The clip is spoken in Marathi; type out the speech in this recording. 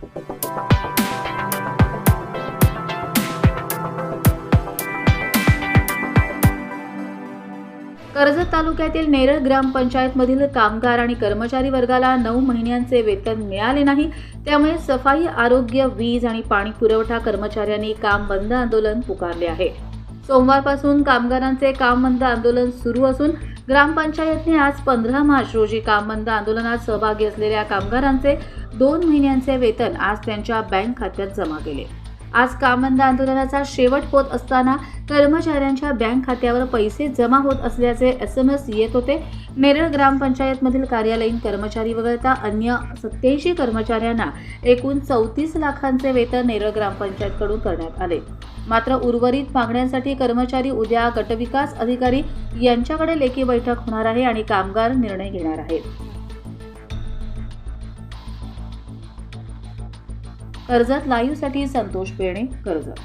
कर्जत तालुक्यातील नेरळ ग्रामपंचायतमधील कामगार आणि कर्मचारी वर्गाला नऊ महिन्यांचे वेतन मिळाले नाही. त्यामुळे सफाई आरोग्य वीज आणि पाणी पुरवठा कर्मचाऱ्यांनी काम बंद आंदोलन पुकारले आहे. सोमवारपासून कामगारांचे काम बंद आंदोलन सुरू असून ग्रामपंचायतने आज पंधरा मार्च रोजी काम बंद आंदोलनात सहभागी असलेल्या कामगारांचे दोन महिन्यांचे वेतन आज त्यांच्या बँक खात्यात जमा केले. आज कामबंद आंदोलनाचा शेवट होत असताना कर्मचाऱ्यांच्या बँक खात्यावर पैसे जमा होत असल्याचे एस एम एस येत होते. नेरळ ग्रामपंचायतमधील कार्यालयीन कर्मचारी वगळता अन्य सत्याऐंशी कर्मचाऱ्यांना एकूण चौतीस लाखांचे वेतन नेरळ ग्रामपंचायतकडून करण्यात आले. मात्र उर्वरित मागण्यांसाठी कर्मचारी उद्या गटविकास अधिकारी यांच्याकडे लेखी बैठक होणार आहे आणि कामगार निर्णय घेणार आहेत. कर्जत लाईव्हसाठी संतोष पेणे कर्जत.